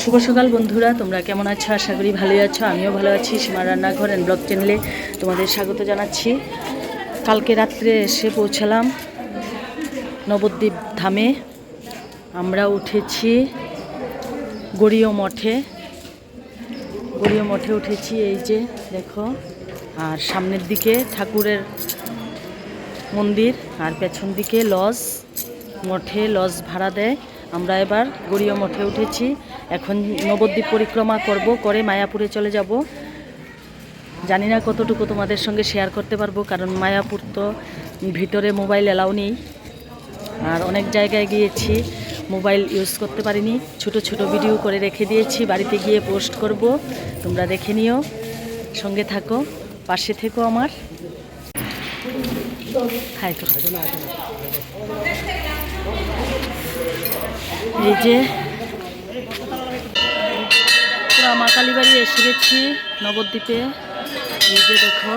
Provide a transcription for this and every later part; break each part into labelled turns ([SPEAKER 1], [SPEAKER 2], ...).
[SPEAKER 1] শুভ সকাল বন্ধুরা, তোমরা কেমন আছো? আশা করি ভালোই আছো। আমিও ভালো আছি। সীমা রান্নাঘর অ্যান্ড ব্লগ চ্যানেলে তোমাদের স্বাগত জানাচ্ছি। কালকে রাত্রে এসে পৌঁছালাম নবদ্বীপ ধামে। আমরা উঠেছি গড়িয় মঠে। গড়িয় মঠে উঠেছি, এই যে দেখো। আর সামনের দিকে ঠাকুরের মন্দির, আর পেছন দিকে লজ। মঠে লজ ভাড়া দেয়। আমরা এবার গড়িয়া মঠে উঠেছি। এখন নবদ্বীপ পরিক্রমা করব, করে মায়াপুরে চলে যাব। জানি না কতটুকু তোমাদের সঙ্গে শেয়ার করতে পারব, কারণ মায়াপুর তো ভিতরে মোবাইল এলাও নেই। আর অনেক জায়গায় গিয়েছি মোবাইল ইউজ করতে পারিনি। ছোট ছোট ভিডিও করে রেখে দিয়েছি, বাড়িতে গিয়ে পোস্ট করব। তোমরা দেখে নিও। সঙ্গে থাকো, পাশে থেকো আমার। হাই তো এই যে মা কালীবাড়ি এসে গেছি নবদ্বীপে। এই যে দেখো।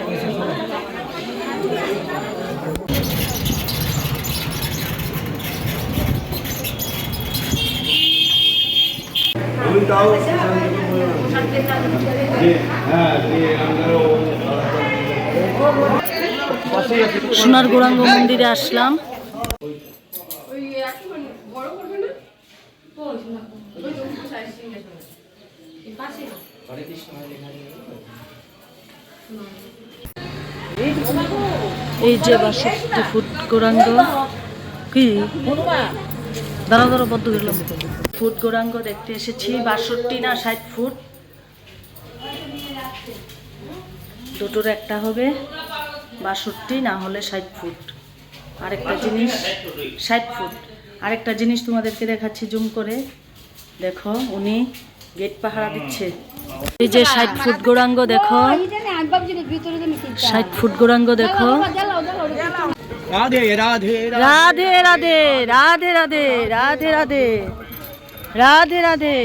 [SPEAKER 2] আমি
[SPEAKER 1] সোনার গৌরাঙ্গ মন্দিরে আসলাম। এই যে বাষট্টি ফুট গৌরাঙ্গ। কি? দাঁড়া দাঁড়া বদ্ধ ফুট গৌরাঙ্গ দেখতে এসেছি বাষট্টি না ষাট ফুট। দুটোর একটা হবে বাষট্টি না হলে ষাট ফুট। আরেকটা জিনিস ষাট ফুট। আরেকটা জিনিস তোমাদেরকে দেখাচ্ছি জুম করে। দেখো উনি গেট পাহারা দিচ্ছে। এই যে ষাট ফুট গৌরাঙ্গ দেখো। ষাট ফুট গৌরাঙ্গ দেখো।
[SPEAKER 2] রাধে রাধে
[SPEAKER 1] রাধে। রাধে রাধে রাধে রাধে রাধে। রাধে রাধে।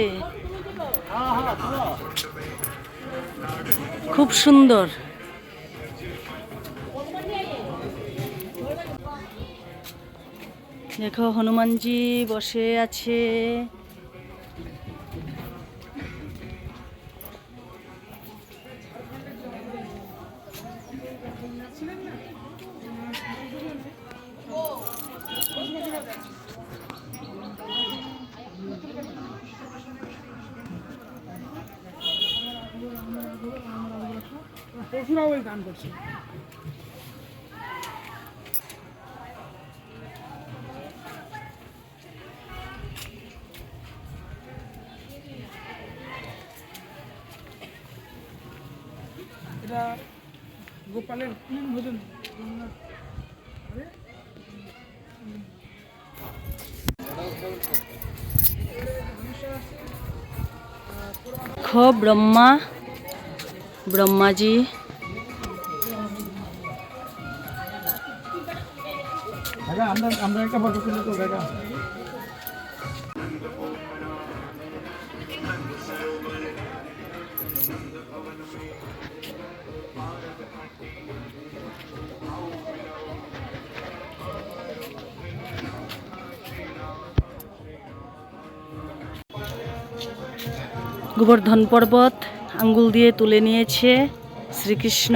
[SPEAKER 1] খুব সুন্দর। দেখো হনুমানজি বসে আছে।
[SPEAKER 3] শ্বশুরাও এই গান করছে গোপালের তিন ভোজন। আমরা একটা ফটো তো
[SPEAKER 1] গোবর্ধন পর্বত আঙ্গুল দিয়ে তুলে নিয়েছে শ্রীকৃষ্ণ।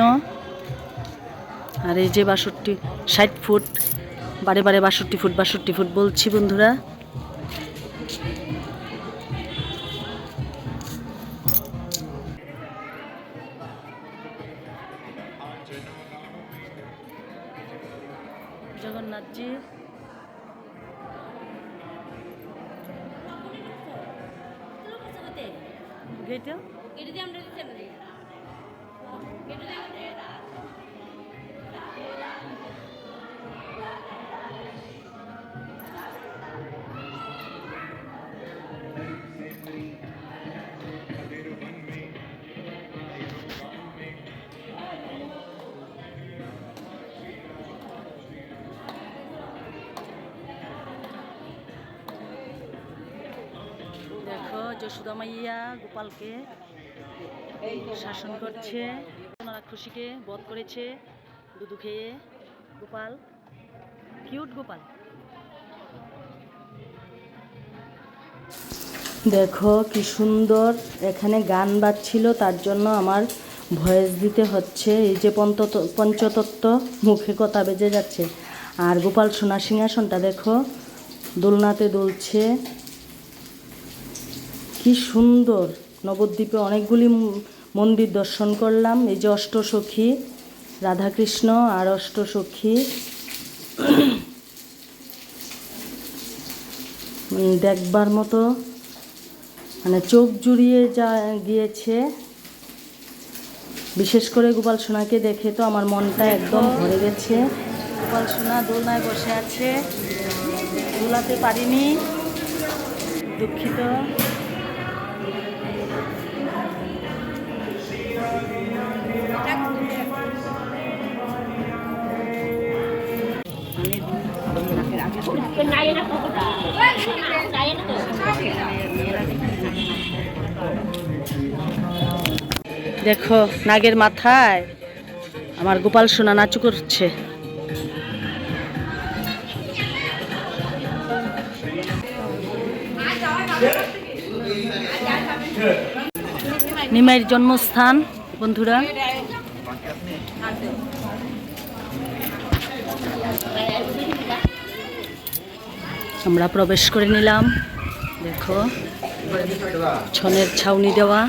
[SPEAKER 1] আর এই যে বাষট্টি, ষাট ফুট বারে বারে বাষট্টি ফুট বাষট্টি ফুট বলছি বন্ধুরা। জগন্নাথজি। গেটে দেখো যশোদা মাইয়া গোপালকে শাসন করছে। ওনারা খুশিকে বধ করেছে দুধু খেয়ে। গোপাল, কিউট গোপাল। দেখো কি সুন্দর এখানে গান বাজছিল, তার জন্য আমার ভয়েস দিতে হচ্ছে। এই যে পঞ্চত- পঞ্চতত্ত্ব মুখে কথা বেজে যাচ্ছে। আর গোপাল সোনা সিংহাসনটা দেখো, দোলনাতে দুলছে। কি সুন্দর। নবদ্বীপে অনেকগুলি মন্দির দর্শন করলাম। এই যে অষ্টসখী, রাধাকৃষ্ণ আর অষ্টসখী। দেখবার মতো মানে চোখ জুড়িয়ে যা, গিয়েছে। বিশেষ করে গোপাল সোনাকে দেখে তো আমার মনটা একদম ভরে গেছে। গোপাল সোনা দোলনায় বসে আছে। দোলাতে পারিনি। দুঃখিত। দেখো, নাগের মাথায়। আমার গোপাল সোনা নাচু করছে। নিমাইয়ের জন্মস্থান, বন্ধুরা। আমরা প্রবেশ করে নিলাম। দেখো, ছনের ছাউনি দেওয়া।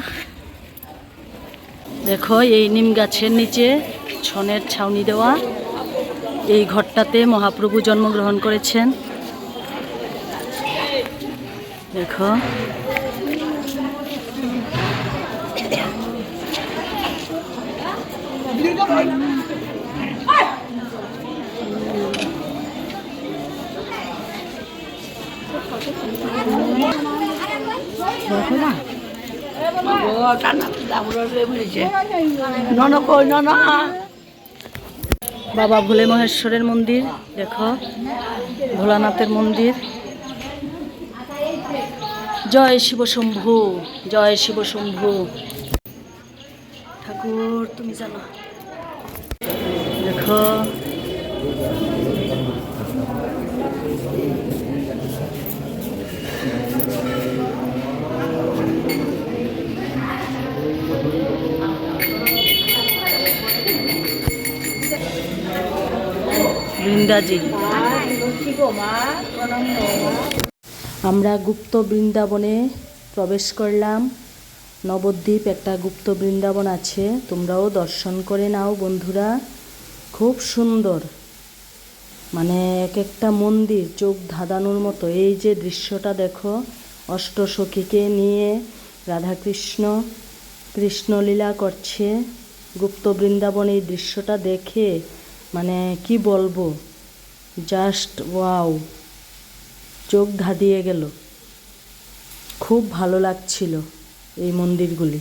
[SPEAKER 1] দেখো এই নিম গাছের নিচে ছনের ছাউনি দেওয়া। এই ঘরটাতে মহাপ্রভু জন্মগ্রহণ করেছেন। দেখো বাবা ভোলে মহেশ্বরের মন্দির, দেখো, ভোলানাথের মন্দির। জয় শিব শম্ভু, জয় শিব শম্ভু। ঠাকুর, তুমি জানো। দেখো বৃন্দাজি আমরা গুপ্ত বৃন্দাবনে প্রবেশ করলাম। নবদ্বীপ একটা গুপ্ত বৃন্দাবন আছে। তোমরাও দর্শন করে নাও বন্ধুরা। খুব সুন্দর। মানে এক একটা মন্দির চোখ ধাঁধানোর মতো। এই যে দৃশ্যটা দেখো, অষ্টসখীকে নিয়ে রাধাকৃষ্ণ কৃষ্ণলীলা করছে। গুপ্ত বৃন্দাবন এই দৃশ্যটা দেখে মানে কি বলব? Just wow. চোখ ধাঁধিয়ে গেল। খুব ভালো লাগছিল এই মন্দিরগুলি।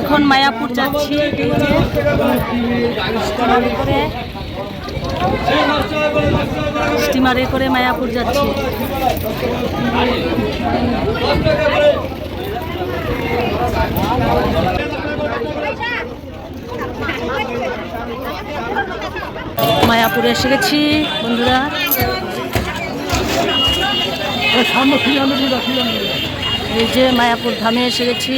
[SPEAKER 1] এখন মায়াপুর যাচ্ছি, স্টিমারে করে। মায়াপুর যাচ্ছি। মায়াপুরে এসে গেছি, বন্ধুরা। এই যে মায়াপুর ধামে এসে গেছি।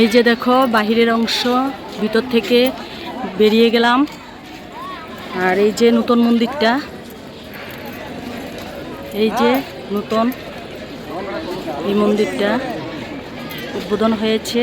[SPEAKER 1] এই যে দেখো, বাহিরের অংশ, ভিতর থেকে বেরিয়ে গেলাম। আর এই যে নতুন মন্দিরটা, এই যে নতুন এই মন্দিরটা উদ্বোধন হয়েছে।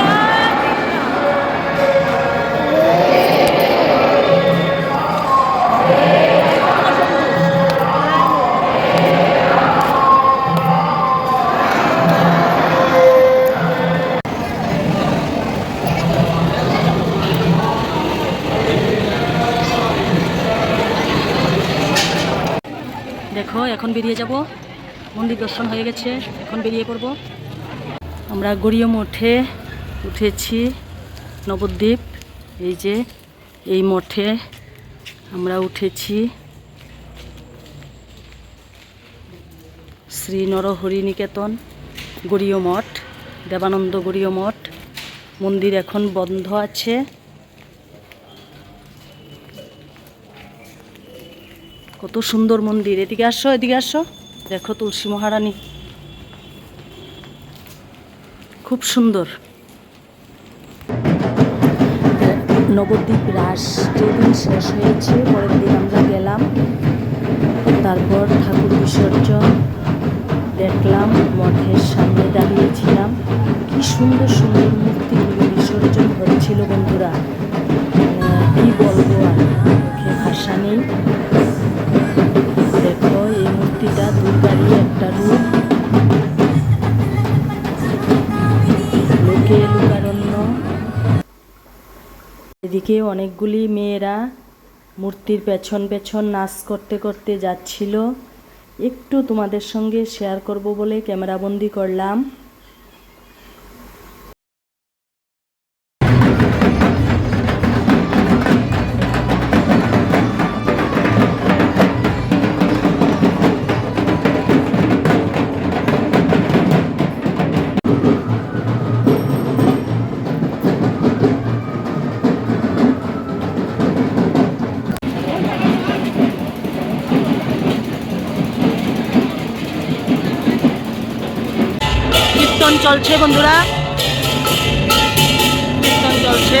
[SPEAKER 1] এখন বেরিয়ে যাব। মন্দির দর্শন হয়ে গেছে, এখন বেরিয়ে পড়ব। আমরা গড়িয়া মঠে উঠেছি নবদ্বীপ। এই যে, এই মঠে আমরা উঠেছি। শ্রী নরহরি নিকেতন গড়ীয় মঠ, দেবানন্দ গড়ীয় মঠ। মন্দির এখন বন্ধ আছে। কত সুন্দর মন্দির। এদিকে আসো এদিকে আসো। দেখো তুলসী মহারানী। খুব সুন্দর। নবদ্বীপ রাস যেদিন শেষ হয়েছে, পরের দিন আমরা গেলাম। তারপর ঠাকুর বিসর্জন দেখলাম, মঠের সামনে দাঁড়িয়েছিলাম। কি সুন্দর সুন্দর এদিকে অনেকগুলি মেয়েরা মূর্তির পেছন পেছন নাচ করতে করতে যাচ্ছিল। একটু তোমাদের সঙ্গে শেয়ার করব বলে ক্যামেরাবন্দি করলাম। কীর্তন চলছে বন্ধুরা। কীর্তন চলছে।